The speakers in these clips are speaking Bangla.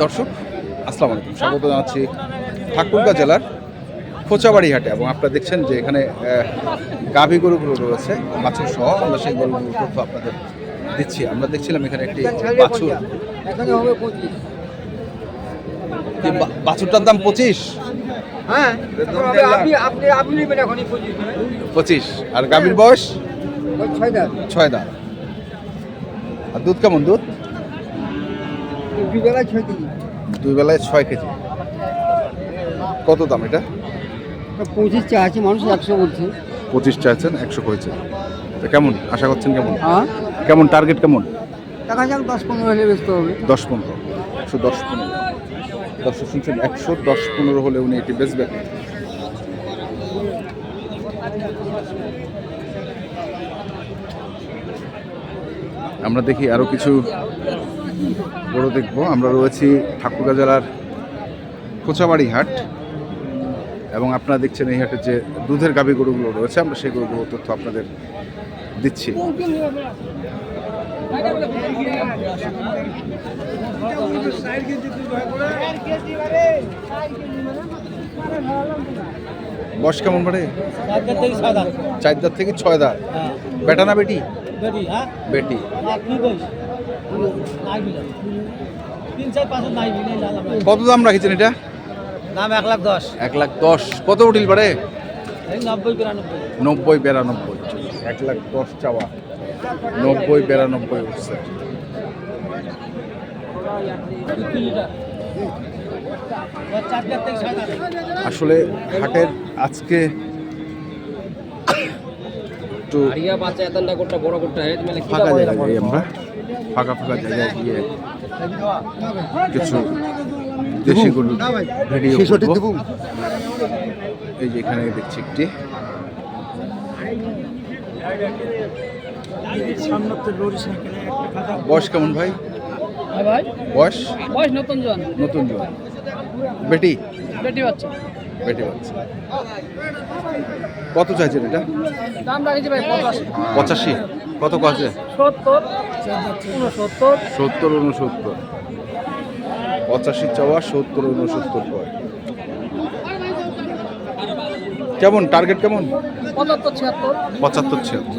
দর্শক আসসালামু আলাইকুম। স্বাগত জানাচ্ছি ঠাকুরগাঁ জেলার খোঁচাবাড়ি হাটে এবং আপনারা দেখছেন যে এখানে গাভী গরুগুলো রয়েছে বাছুর সহ আমরা সেই গরুগুলোর তথ্য আপনাদের দিচ্ছি। আমরা দেখছিলাম এখানে একটি বাছুর। বাছুরটার দাম পঁচিশ? হ্যাঁ পঁচিশ। পঁচিশ। আর গাভীর বয়স? ছয় দাম আর দুধ কেমন দুধ? দুবেলায় দুই বেলায় ছয় কেজি। কত দাম এটা? পঁচিশ চা আছে মানুষ একশো বলছে। পঁচিশ চা আছেন একশো হয়েছে তো কেমন? আশা করছেন কেমন? হ্যাঁ। কেমন টার্গেট কেমন? দেখা যাক দশ পনেরো হলে ব্যস্ত হবে। দশ পনেরো। একশো দশ পনেরো। দশশো শুনছেন একশো দশ পনেরো হলে উনি এটি বেচবেন আমরা দেখি আরও কিছু বড় দেখব। আমরা রয়েছি ঠাকুরগাঁ জেলার কোচাবাড়ি হাট এবং আপনারা দেখছেন এই হাটে যে দুধের গাভী গরুগুলো রয়েছে, আমরা সেই গরুগুলো তথ্য আপনাদের দিচ্ছি। বয়স কেমন বাড়ে? চার দাঁত। থেকে ছয় দাঁত। বেটা না বেটি? বেটি কত দাম রাখেছেন এটা? দাম এক লাখ দশ। এক লাখ দশ। কত উঠিল পারে নব্বই বিরানব্বই। নব্বই বিরানব্বই। এক লাখ দশ চাওয়া। নব্বই বিরানব্বই উঠছে। আসলে হাটের আজকে একটু মানে ফাঁকা জায়গায় আমরা ফাঁকা ফাঁকা জায়গায় গিয়ে কিছু দেশি গরু ভিডিও এই যে এখানে দেখছি একটি। বয়স কেমন ভাই? ভাই। বয়স? বয়স নতুন জন। নতুন জন। বেটি? বেটি বাচ্চা। বেটি বাচ্চা। কত চাইছেন এটা? দাম রাখেছি ভাই পঁচাশি। পঁচাশি? কত কাছে সত্তর। উনসত্তর। সত্তর উনসত্তর। পঁচাশি চাওয়া সত্তর উনসত্তর পয় কেমন? টার্গেট কেমন? পঁচাত্তর ছিয়াত্তর। পঁচাত্তর ছিয়াত্তর।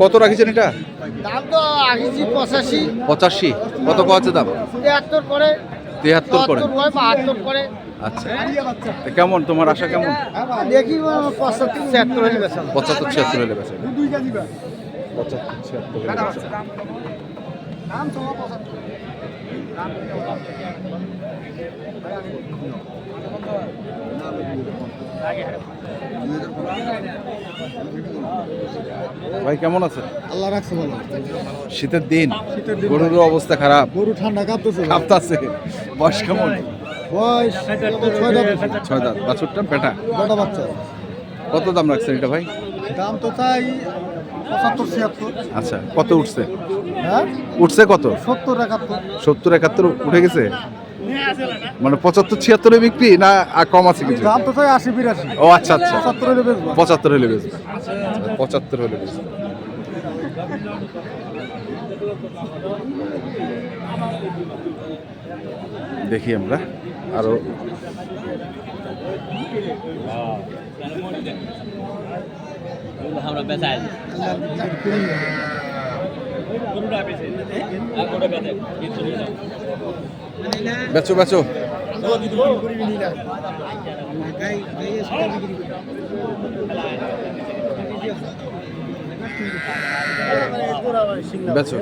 কত রাখিছেন এটা? দাম তো আশি পঁচাশি। পঁচাশি। কত আছে দাম? তিয়াত্তর করে। তিয়াত্তর করে। বাহাত্তর করে। আচ্ছা। কেমন? তোমার আশা কেমন? দেখি পঁচাত্তর ছিয়াত্তর হলে বেশি পঁচাত্তর ছিয়াত্তর হলে বেচা পঁচাত্তর ছিয়াত্তর হলে বেচা ভাই কেমন আছে আল্লাহ রাখছে বলো শীতের দিন গরুর অবস্থা খারাপ। গরু ঠান্ডা কাঁপতেছে কাঁপতাছে। বয়স কেমন? বয়স ছয় দাঁত ছয় দাঁত বাছুরটা পেটা? বড় বাচ্চা। কত দাম রাখছেন এটা ভাই? দাম তো চাই পঁচাত্তর ছিয়াত্তর। আচ্ছা কত উঠছে? হ্যাঁ? উঠছে কত? সত্তর একাত্তর। সত্তর একাত্তর উঠে গেছে? মানে পঁচাত্তর ছিয়াত্তরে বিক্রি না আর কম আছে কিছু? দাম তো আশি বিরাশি। ও আচ্ছা আচ্ছা। পঁচাত্তর হলে বেচবো। পঁচাত্তর হলে বেচবে। পঁচাত্তর হলে বেচবে। দেখি আমরা আরও। আমরা বেচাই। বেচো? বেচো? বেচো?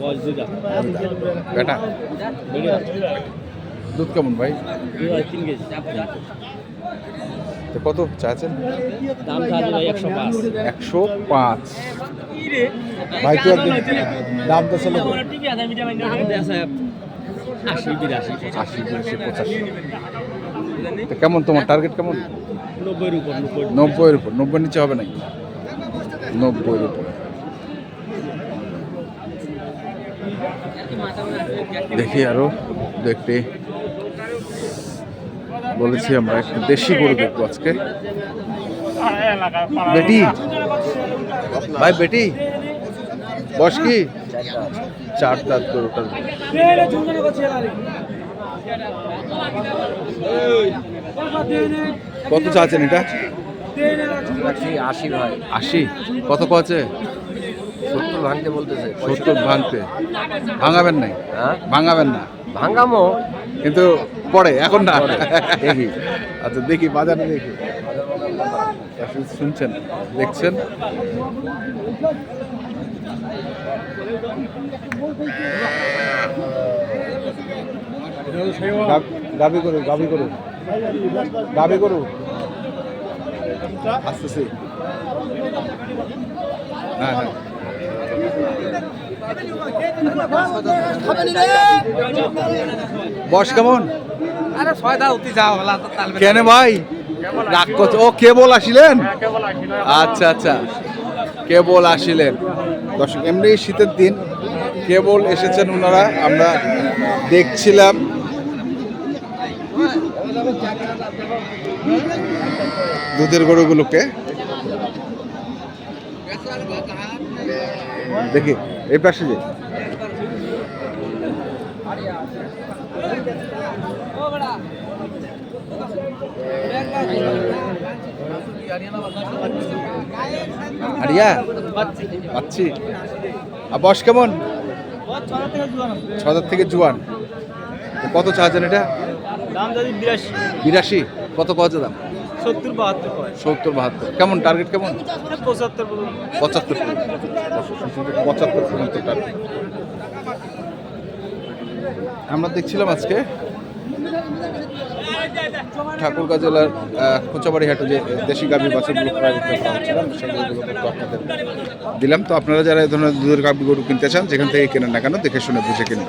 বয়স দুটা বেটা। দুধ কেমন ভাই? তিন কেজি তো কত চাচ্ছেন দাম একশো পাঁচ। ভাই তো একদিন দাম তো আশি বিরাশি পঁচাশি। তো কেমন তোমার টার্গেট কেমন? নব্বইয়ের উপর নব্বই নব্বইয়ের উপর। নব্বই নিচে হবে নাকি? নব্বইয়ের উপর। দেখি আরও দেখতে। বলেছি আমরা একটা দেশি গরু দেখব আজকে। বেটি? ভাই বেটি? বয়স কি? চার দাঁত গরুটার। কত চাচ্ছেন এটা? আশি ভাই। আশি। কত কছে সত্তর ভাঙতে বলতেছে। সত্তর ভাঙতে। ভাঙাবেন নাই? হ্যাঁ? ভাঙাবেন না? ভাঙ্গামো কিন্তু পরে এখন না? দেখি। আচ্ছা দেখি বাজারে দেখি। শুনছেন দেখছেন? গাব- গাবি করু গাবি করু গাবি করু আসতেছি। হ্যাঁ হ্যাঁ। বয়স কেমন? আরে ছয়টা উঠি যাও কেন ভাই? রাগ করছে ও কেবল আসিলেন? আচ্ছা আচ্ছা। কেবল আসিলেন। দর্শক এমনি শীতের দিন কেবল এসেছেন ওনারা। আমরা দেখছিলাম। দুধের গরুগুলোকে। দেখি। এই পাশে যে আরিয়া পাচ্ছি। আর বয়স কেমন? ছদার থেকে জুয়ান। কত চাচ্ছেন এটা? দাম যদি বিরাশি। বিরাশি? কত কত দাম? সত্তর বাহাত্তর সত্তর বাহাত্তর। কেমন? টার্গেট কেমন? পঁচাত্তর পঁচাত্তর পঁচাত্তর পর্যন্ত টার্গেট আমরা দেখছিলাম আজকে ঠাকুরগাঁ জেলার আহ, কোচাবাড়ি হাটে যে দেশি গাভী বাছুরগুলো ক্রয় বিক্রয় করা হচ্ছিল সেগুলো কিন্তু আপনাদের দিলাম। তো আপনারা যারা এই ধরনের দুধের গাভী গরু কিনতে চান যেখান থেকে কেনেন না কেন দেখে শুনে বুঝে কিনুন।